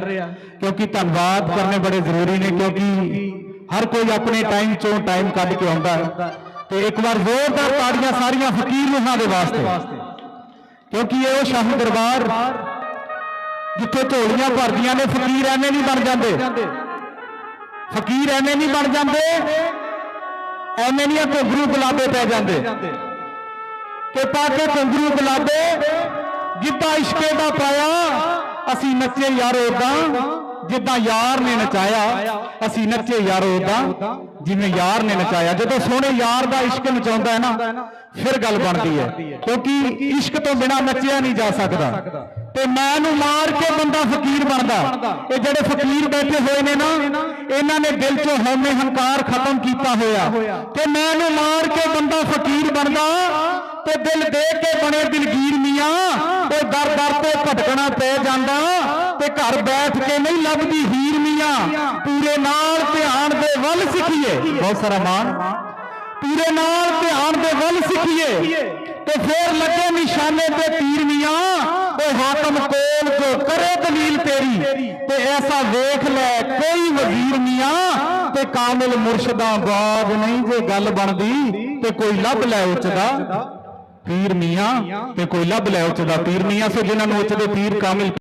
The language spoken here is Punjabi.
ਰਿਹਾ ਕਿਉਂਕਿ ਧੰਨਵਾਦ ਕਰਨੇ ਬੜੇ ਜ਼ਰੂਰੀ ਨੇ, ਕਿਉਂਕਿ ਹਰ ਕੋਈ ਆਪਣੇ ਟਾਈਮ ਚੋਂ ਟਾਈਮ ਕੱਢ ਕੇ ਆਉਂਦਾ ਹੈ। ਤੇ ਇੱਕ ਵਾਰ ਜ਼ੋਰਦਾਰ ਤਾੜੀਆਂ ਸਾਰੀਆਂ ਫਕੀਰ ਰੂਹਾਂ ਦੇ ਵਾਸਤੇ। ਕਿਉਂਕਿ ਇਹ ਉਹ ਸ਼ਾਹੀ ਦਰਬਾਰ ਜਿੱਥੇ ਝੋਲੀਆਂ ਭਰਦੀਆਂ ਨੇ, ਫਕੀਰ ਐਵੇਂ ਨਹੀਂ ਬਣ ਜਾਂਦੇ। ਫਕੀਰ ਐਵੇਂ ਨਹੀਂ ਬਣ ਜਾਂਦੇ, ਐਵੇਂ ਨਹੀਂ ਘੁੰਗਰੂ ਗੁਲਾਬੇ ਪੈ ਜਾਂਦੇ। ਕਿ ਪਾ ਕੇ ਘੁੰਗਰੂ ਗੁਲਾਬੇ ਗਿੱਧਾ ਇਸ਼ਕੇ ਦਾ ਪਾਇਆ ਅਸੀਂ ਨੱਚੇ ਯਾਰੋ ਉਦਾਂ ਜਿੱਦਾਂ ਯਾਰ ਨੇ ਨਚਾਇਆ ਅਸੀਂ ਨੱਚੇ ਯਾਰੋ ਉਦਾਂ ਜਿਵੇਂ ਯਾਰ ਨੇ ਨਚਾਇਆ। ਜਦੋਂ ਸੋਹਣੇ ਯਾਰ ਦਾ ਇਸ਼ਕ ਨਚਾਉਂਦਾ ਹੈ ਨਾ ਫਿਰ ਗੱਲ ਬਣਦੀ ਹੈ। ਕਿਉਂਕਿ ਇਸ਼ਕ ਤੋਂ ਬਿਨਾ ਨੱਚਿਆ ਨਹੀਂ ਜਾ ਸਕਦਾ। ਤੇ ਮੈਂ ਨੂੰ ਮਾਰ ਕੇ ਬੰਦਾ ਫਕੀਰ ਬਣਦਾ। ਇਹ ਜਿਹੜੇ ਫਕੀਰ ਬੈਠੇ ਹੋਏ ਨੇ ਨਾ ਇਹਨਾਂ ਨੇ ਦਿਲ ਚੋਂ ਹਉਮੈ ਹੰਕਾਰ ਖਤਮ ਕੀਤਾ ਹੋਇਆ। ਤੇ ਮੈਂ ਨੂੰ ਮਾਰ ਕੇ ਬੰਦਾ ਫਕੀਰ ਬਣਦਾ ਤੇ ਦਿਲ ਦੇ ਕੇ ਬਣੇ ਦਿਲਗੀਰ ਮੀਆਂ ਦਰ ਦਰ ਤੇ ਭਟਕਣਾ ਪੈ ਜਾਂਦਾ ਤੇ ਘਰ ਬੈਠ ਕੇ ਨਹੀਂ ਲੱਭਦੀ ਹੀਰ ਮੀਆਂ। ਪੂਰੇ ਨਾਲ ਧਿਆਨ ਦੇ ਵੱਲ ਸਿੱਖੀਏ। ਬਹੁਤ ਸਾਰਾ ਮਾਣ। ਪੂਰੇ ਨਾਲ ਧਿਆਨ ਦੇ ਵੱਲ ਸਿੱਖੀਏ। ਤੇ ਫੇਰ ਲੱਗੇ ਨਿਸ਼ਾਨੇ ਤੇ ਤੀਰ ਮੀਆਂ, ਓਏ ਹਾਕਮ ਕੋਲ ਜੋ ਕਰੇ ਦਲੀਲ ਤੇਰੀ। ਤੇ ਐਸਾ ਵੇਖ ਲੈ ਕੋਈ ਵਜ਼ੀਰ ਮੀਆਂ ਤੇ ਕਾਮਿਲ ਮੁਰਸ਼ਿਦਾਂ ਬਾਗ ਨਹੀਂ ਜੇ ਗੱਲ ਬਣਦੀ ਤੇ ਕੋਈ ਲੱਭ ਲੈ ਉੱਚਦਾ। ਪੀਰ ਮੀਆਂ ਤੇ ਕੋਈ ਲੱਭ ਲੈ ਉੱਚ ਦਾ ਪੀਰ ਮੀਆਂ। ਸੋ ਜਿਨ੍ਹਾਂ ਨੂੰ ਉੱਚ ਦੇ ਪੀਰ ਕਾਮਿਲ